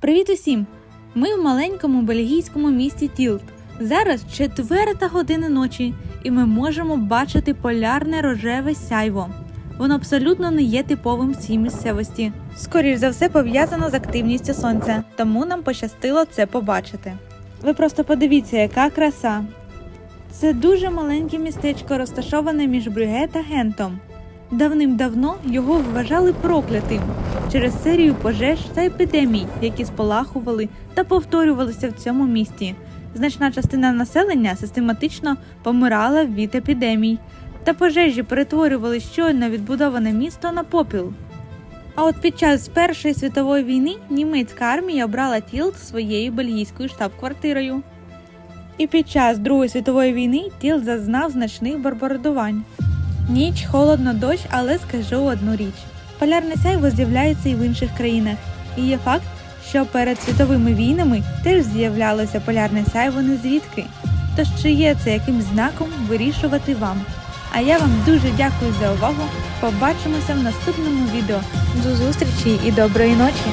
Привіт усім! Ми в маленькому бельгійському місті Тілт. Зараз четверта година ночі, і ми можемо бачити полярне рожеве сяйво. Воно абсолютно не є типовим в цій місцевості. Скоріш за все пов'язано з активністю сонця, тому нам пощастило це побачити. Ви просто подивіться, яка краса! Це дуже маленьке містечко, розташоване між Брюге та Гентом. Давним-давно його вважали проклятим через серію пожеж та епідемій, які спалахували та повторювалися в цьому місті. Значна частина населення систематично помирала від епідемій, та пожежі перетворювали щойно відбудоване місто на попіл. А от під час Першої світової війни німецька армія обрала Тілт своєю бельгійською штаб-квартирою. І під час Другої світової війни Тілт зазнав значних бомбардувань. Ніч, холодно, дощ, але скажу одну річ: полярне сяйво з'являється і в інших країнах. І є факт, що перед світовими війнами теж з'являлося полярне сяйво не звідки. Тож чи є це якимсь знаком вирішувати вам? А я вам дуже дякую за увагу. Побачимося в наступному відео. До зустрічі і доброї ночі!